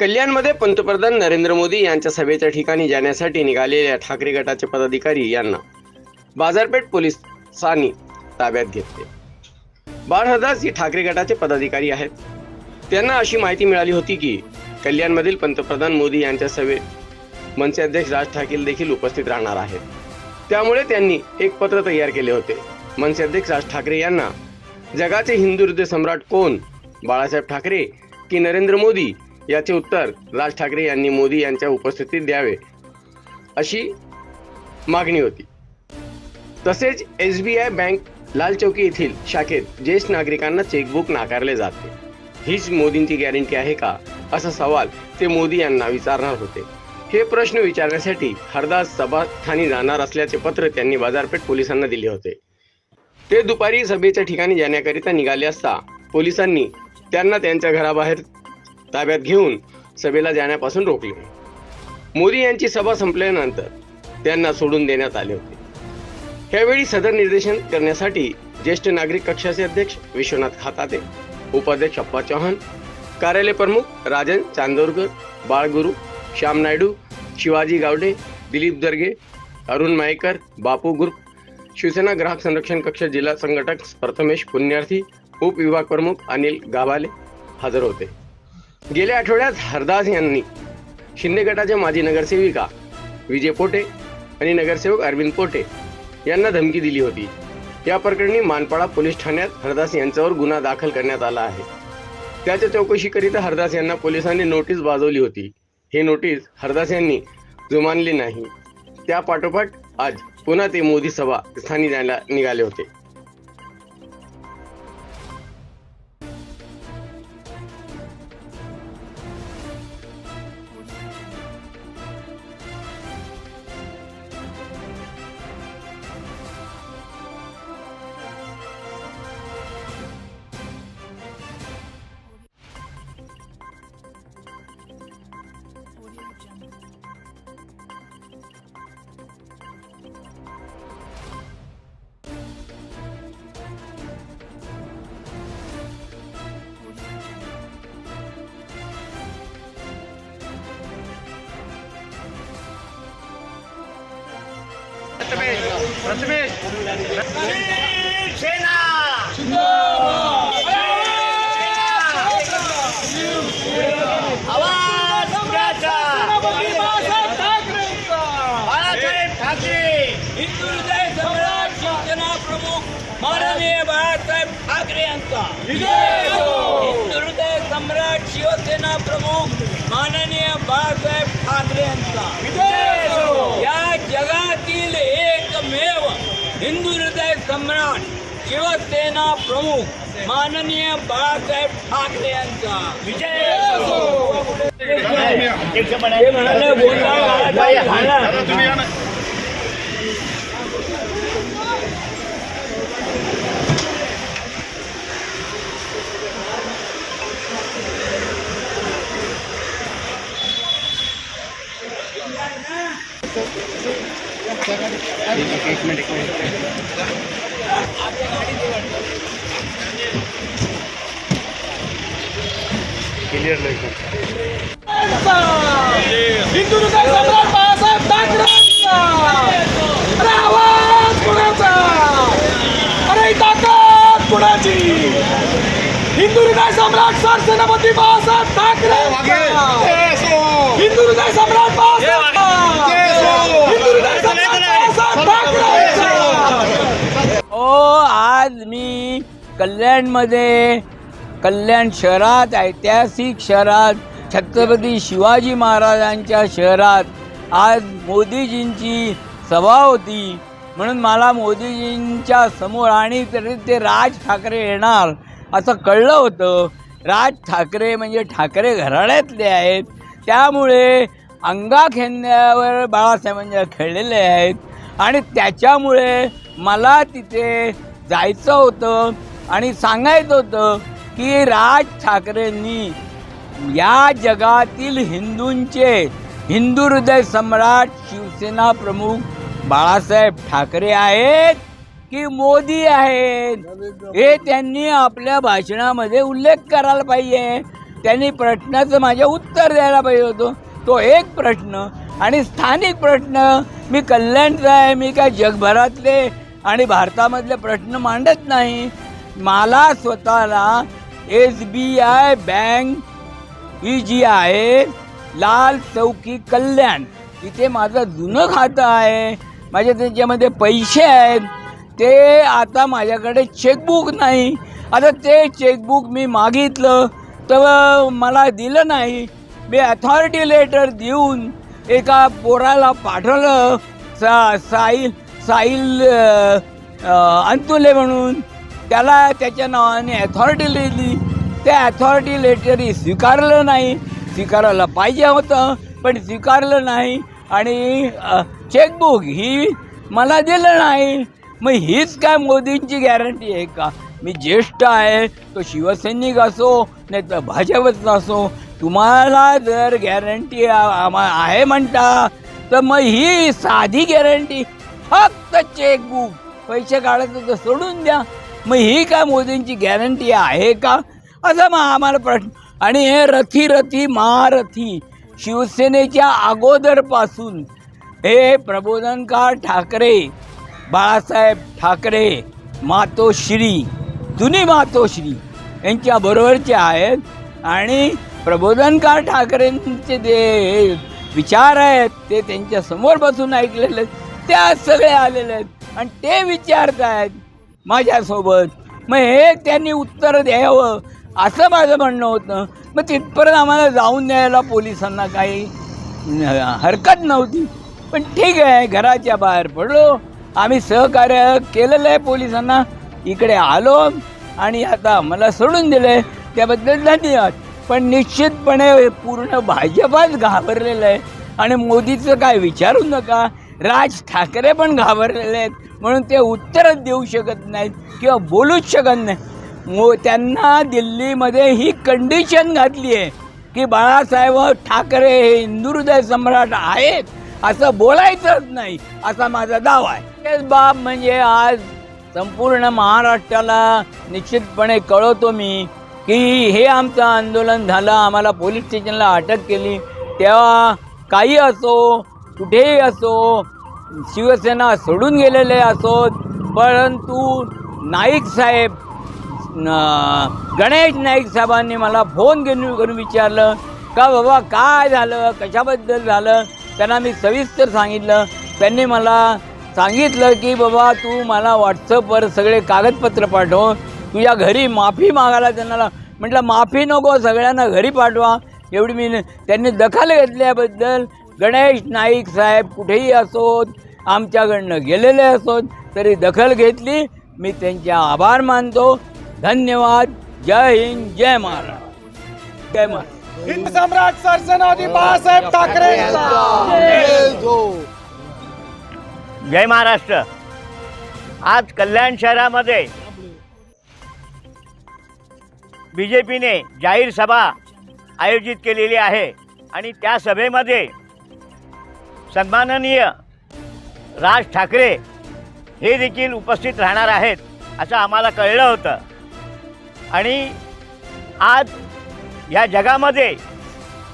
कल्याणमध्ये पंतप्रधान नरेंद्र मोदी यांच्या सभेच्या ठिकाणी जाण्यासाठी निघालेल्या ठाकरे गटाचे पदाधिकारी यांना बाजारपेठ पोलिसांनी ताब्यात घेतले. बाळहदास हे ठाकरे गटाचे पदाधिकारी आहेत. त्यांना अशी माहिती मिळाली होती की कल्याणमधील पंतप्रधान मोदी यांच्या सभेत मनसे अध्यक्ष राज ठाकरे देखील उपस्थित राहणार आहेत. त्यामुळे त्यांनी एक पत्र तयार केले होते. मनसे अध्यक्ष राज ठाकरे यांना जगाचे हिंदू हृदय सम्राट कोण? बाळासाहेब ठाकरे की नरेंद्र मोदी याचे उत्तर राज ठाकरे यांनी मोदी यांच्या उपस्थितीत द्यावे अशी मागणी होती. तसेच एस बी आय बँक लाल चौकी येथील शाखेत ज्येष्ठ नागरिकांना चेकबुक नाकारले जाते. हीच मोदींची गॅरंटी आहे का? असा सवाल ते मोदी यांना विचारणार होते. हे प्रश्न विचारण्यासाठी हरदास सभास्थानी जाणार असल्याचे पत्र त्यांनी बाजारपेठ पोलिसांना दिले होते. ते दुपारी सभेच्या ठिकाणी जाण्याकरिता निघाले असता पोलिसांनी त्यांना त्यांच्या घराबाहेर ताब्यात घेऊन सभेला जाण्यापासून रोखले. मोदी यांची सभा संपल्यानंतर त्यांना सोडून देण्यात आले होते. यावेळी सदर निर्देशन करण्यासाठी ज्येष्ठ नागरिक कक्षाचे अध्यक्ष विश्वनाथ खाताते उपाध्यक्ष अप्पा चौहान कार्यालय प्रमुख राजन चांदोरकर बाळगुरू श्याम नायडू शिवाजी गावडे दिलीप दर्गे अरुण मायकर बापू ग्रुप शिवसेना ग्राहक संरक्षण कक्ष जिल्हा संघटक प्रथमेश पुण्यार्थी उपविभाग प्रमुख अनिल गाभाले हजर होते. गेल्या आठवड्यात हरदास यांनी शिंदे गटाच्या माजी नगरसेविका विजय पोटे आणि नगरसेवक अरविंद पोटे यांना धमकी दिली होती. या प्रकरणी मानपाडा पोलीस ठाण्यात हरदास यांच्यावर गुन्हा दाखल करण्यात आला आहे. त्याच्या चौकशीकरिता हरदास यांना पोलिसांनी नोटीस बाजवली होती. ही नोटीस हरदास यांनी जुमानली नाही. त्या पाठोपाठ आज पुन्हा ते मोदी सभा स्थानी जायला निघाले होते. आवाज. बाळासाहेब ठाकरे हिंदू हृदय सम्राट शिवसेना प्रमुख माननीय बाळासाहेब ठाकरे. यांचा हिंदू हृदय सम्राट शिवसेना प्रमुख माननीय बाळासाहेब ठाकरे यांचा या जगातील एकमेव हिंदू हृदय सम्राट शिवसेना प्रमुख माननीय बाळासाहेब ठाकरे यांचा. विजय! म्हणाले बोलला बाळासाहेब ठाकरे. हिंदू हृदय कुणाची हिंदू हृदय सम्राट सरसेनापती बाळासाहेब ठाकरे हिंदू हृदय सम्राट बाळासाहेब हिंदू हृदय सम्राट बाळासाहेब ठाकरे ओ आज मी कल्याणमध्ये कल्याण शहरात ऐतिहासिक शहरात छत्रपती शिवाजी महाराजांच्या शहरात आज मोदीजींची सभा होती. म्हणून मला मोदीजींच्या समोर आणि तरी ते राज ठाकरे येणार असं कळलं होतं. राज ठाकरे म्हणजे ठाकरे घराण्यातले आहेत. त्यामुळे अंगाखेंद्यावर बाळासाहेबांच्या खेळलेले आहेत. आणि त्याच्यामुळे मला तिथे जायचं होतं आणि सांगायचं होतं की राज ठाकरेंनी या जगातील हिंदूंचे हिंदू हृदय सम्राट शिवसेना प्रमुख बाळासाहेब ठाकरे आहेत की मोदी आहेत? हे त्यांनी आपल्या भाषणामध्ये उल्लेख करायला पाहिजे. त्यांनी प्रश्नाचं माझ्या उत्तर द्यायला पाहिजे होतं. तो एक प्रश्न आणि स्थानिक प्रश्न. मी कल्याणचा आहे मी काय जगभरातले आणि भारतामधले प्रश्न मांडत नाही. मला स्वतःला एस बी आय बँक ही जी आहे लाल चौकी कल्याण. इथे माझं जुनं खातं आहे. माझ्या त्याच्यामध्ये पैसे आहेत. ते आता माझ्याकडे चेकबुक नाही. आता ते चेकबुक मी मागितलं तर मला दिलं नाही. मी अथॉरिटी लेटर देऊन एका पोराला पाठवलं सा साईल साईल अंतुले म्हणून. त्याला त्याच्या नावाने अथॉरिटी दिली त्या अथॉरिटी लेटरही स्वीकारलं नाही. स्वीकारायला पाहिजे होतं पण स्वीकारलं नाही. आणि चेकबुक ही मला दिलं नाही. मग हीच काय मोदींची गॅरंटी आहे का? मी ज्येष्ठ आहे तो शिवसैनिक असो नाही तर भाजपचा असो तुम्हाला जर गॅरंटी आहे म्हणता तर मग ही साधी गॅरंटी फक्त चेकबुक पैसे काढायचं तर सोडून द्या. मग ही काय मोदींची गॅरंटी आहे का? असा मग आम्हाला प्रश्न. आणि हे रथी रथी महारथी शिवसेनेच्या अगोदरपासून हे प्रबोधनकार ठाकरे बाळासाहेब ठाकरे मातोश्री जुनी मातोश्री यांच्या बरोबरचे आहेत. आणि प्रबोधनकार ठाकरेंचे जे विचार आहेत ते त्यांच्यासमोर बसून ऐकलेले आहेत. त्या सगळे आलेले आहेत. आणि ते विचारत आहेत माझ्यासोबत. मग हे त्यांनी उत्तर द्यावं असं माझं म्हणणं होतं. मग तिथपर्यंत आम्हाला जाऊन द्यायला पोलिसांना काही हरकत नव्हती. पण ठीक आहे घराच्या बाहेर पडलो. आम्ही सहकार्य केलेलं आहे पोलिसांना. इकडे आलो आणि आता मला सोडून दिलं. आहे त्याबद्दल धन्यवाद. पण निश्चितपणे पूर्ण भाजपाच घाबरलेलं आहे. आणि मोदीचं काय विचारू नका. राज ठाकरे पण घाबरलेले आहेत. म्हणून ते उत्तरच देऊ शकत नाहीत किंवा बोलूच शकत नाही मो त्यांना दिल्लीमध्ये ही कंडिशन घातली आहे की बाळासाहेब ठाकरे हे हिंदुहृदय सम्राट आहेत असं बोलायचंच नाही असा माझा दावा आहे. तेच बाब म्हणजे आज संपूर्ण महाराष्ट्राला निश्चितपणे कळवतो मी की हे आमचं आंदोलन झालं आम्हाला पोलीस स्टेशनला अटक केली. तेव्हा काही असो कुठेही असो शिवसेना सोडून गेलेले असोत परंतु नाईक साहेब गणेश नाईक साहेबांनी मला फोन घेऊन करून विचारलं का बाबा काय झालं? कशाबद्दल झालं? त्यांना मी सविस्तर सांगितलं. त्यांनी मला सांगितलं की बाबा तू मला व्हॉट्सअपवर सगळे कागदपत्र पाठव. तुझ्या घरी माफी मागायला त्यांना म्हटलं माफी नको सगळ्यांना घरी पाठवा. एवढी मी त्यांनी दखल घेतल्याबद्दल गणेश नाईक साहेब कुठेही असोत आमच्याकडनं गेलेले असोत तरी दखल घेतली. मी त्यांचे आभार मानतो. धन्यवाद. जय हिंद जय महाराष्ट्र. जय महाराष्ट्र. हिंद सम्राट सरसेनाधी बाळासाहेब ठाकरेंचा जय महाराष्ट्र. आज कल्याण शहरामध्ये बी जे पीने जाहीर सभा आयोजित केलेली आहे आणि त्या सभेमध्ये सन्माननीय राज ठाकरे हे देखील उपस्थित राहणार आहेत असं आम्हाला कळलं होतं. आणि आज या जगामध्ये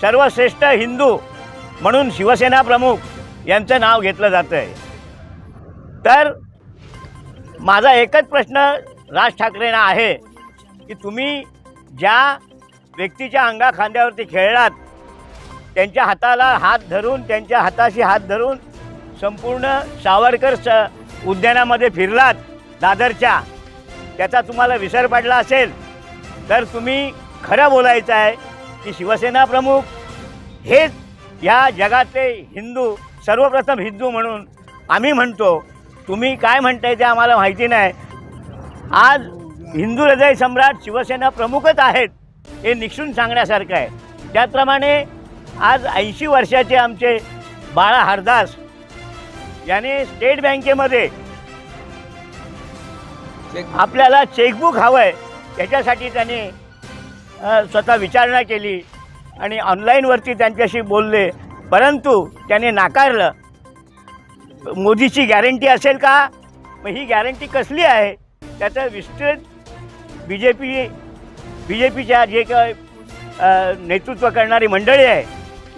सर्वश्रेष्ठ हिंदू म्हणून शिवसेना प्रमुख यांचं नाव घेतलं जातं आहे तर माझा एकच प्रश्न राज ठाकरेंना आहे की तुम्ही ज्या व्यक्तीच्या अंगा खांद्यावरती खेळलात त्यांच्या हाताला हात धरून त्यांच्या हाताशी हात धरून संपूर्ण सावरकर स उद्यानामध्ये फिरलात दादरच्या. त्याचा तुम्हाला विसर पडला असेल तर तुम्ही खरं बोलायचं आहे की शिवसेना प्रमुख हेच या जगातले हिंदू सर्वप्रथम हिंदू म्हणून आम्ही म्हणतो. तुम्ही काय म्हणताय ते आम्हाला माहिती नाही. आज हिंदू हृदय सम्राट शिवसेना प्रमुखच आहेत हे निक्षून सांगण्यासारखं आहे. त्याचप्रमाणे आज ऐंशी वर्षाचे आमचे बाळा हरदास याने स्टेट बँकेमध्ये आपल्याला चेकबुक हवं आहे त्याच्यासाठी त्याने स्वतः विचारणा केली आणि ऑनलाईनवरती त्यांच्याशी बोलले. परंतु त्याने नाकारलं. मोदीची गॅरंटी असेल का? मग ही गॅरंटी कसली आहे? त्याचं विस्तृत B J P B J पीच्या जे काय नेतृत्व करणारी मंडळी आहे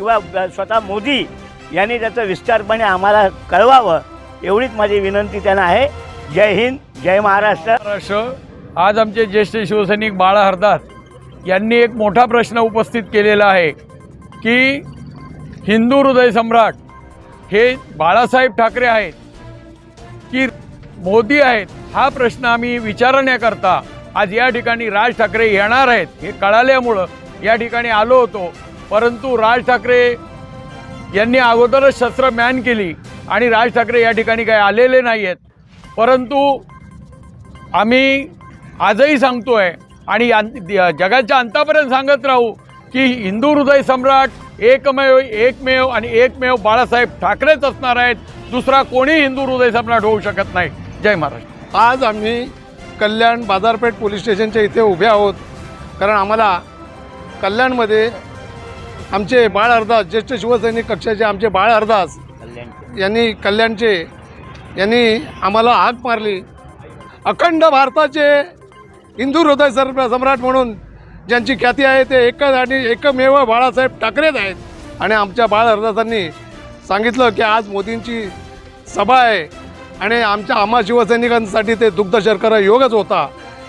किंवा स्वतः मोदी यांनी त्याचं विस्तारपणे आम्हाला कळवावं एवढीच माझी विनंती त्यांना आहे. जय हिंद जय महाराष्ट्र. महाराष्ट्र आज आमचे ज्येष्ठ शिवसैनिक बाळा हरदास यांनी एक मोठा प्रश्न उपस्थित केलेला आहे की हिंदू हृदय सम्राट हे बाळासाहेब ठाकरे आहेत की मोदी आहेत? हा प्रश्न आम्ही विचारण्याकरता आज या ठिकाणी राज ठाकरे येणार आहेत हे कळाल्यामुळं या ठिकाणी आलो होतो. परंतु राज ठाकरे यांनी अगोदरच शस्त्र मॅन केली आणि राज ठाकरे या ठिकाणी काही आलेले नाही आहेत परंतु आम्ही आजही सांगतो आहे आणि यां- जगाच्या अंतापर्यंत सांगत राहू की हिंदू हृदय सम्राट एकमेव एकमेव आणि एकमेव बाळासाहेब ठाकरेच असणार आहेत. दुसरा कोणी हिंदू हृदय सम्राट होऊ शकत नाही. जय महाराष्ट्र. आज आम्ही कल्याण बाजारपेठ पोलीस स्टेशनच्या इथे उभे आहोत. कारण आम्हाला कल्याणमध्ये आमचे बाळ हरदास ज्येष्ठ शिवसैनिक कक्षाचे आमचे बाळ हरदास यांनी कल्याणचे यांनी आम्हाला हाक मारली. अखंड भारताचे हिंदू हृदय सर सम्राट म्हणून ज्यांची ख्याती आहे ते एकच आणि एकमेव बाळासाहेब ठाकरेच आहेत. आणि आमच्या बाळ हरदासांनी सांगितलं की आज मोदींची सभा आहे आणि आमच्या आम्हा शिवसैनिकांसाठी ते दुग्ध शर्करा योगच होता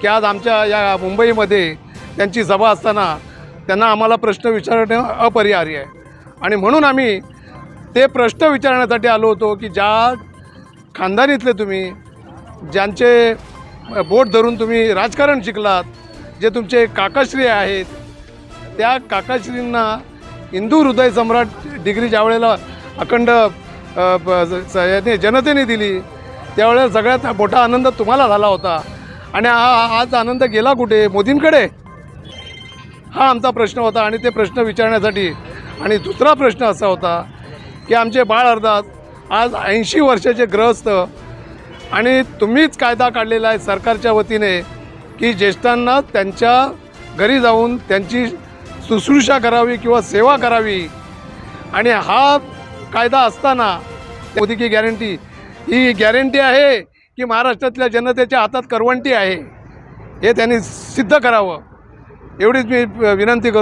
की आज आमच्या या मुंबईमध्ये त्यांची सभा असताना त्यांना आम्हाला प्रश्न विचारणे अपरिहार्य आहे. आणि म्हणून आम्ही ते प्रश्न विचारण्यासाठी आलो होतो की ज्या खानदानीतले तुम्ही ज्यांचे बोट धरून तुम्ही राजकारण शिकलात जे तुमचे काकाश्री आहेत त्या काकाश्रींना हिंदू हृदय सम्राट डिग्री ज्या वेळेला अखंड ब- स- याने जनतेने दिली त्यावेळेला सगळ्यात मोठा आनंद तुम्हाला झाला होता. आणि हा आज आनंद गेला कुठे? मोदींकडे? हा आमचा प्रश्न होता आणि ते प्रश्न विचारण्यासाठी. आणि दुसरा प्रश्न असा होता की आमचे बाळ अर्धात आज ऐंशी वर्षाचे ग्रहस्थ आणि तुम्हीच कायदा काढलेला आहे सरकारच्या वतीने की ज्येष्ठांना त्यांच्या घरी जाऊन त्यांची शुश्रूषा करावी किंवा सेवा करावी. आणि हा कायदा असताना मोदी की गॅरंटी ही गॅरंटी आहे की महाराष्ट्रातल्या जनतेच्या हातात करवंटी आहे. हे त्यांनी सिद्ध करावं. एवढीच मी विनंती करतो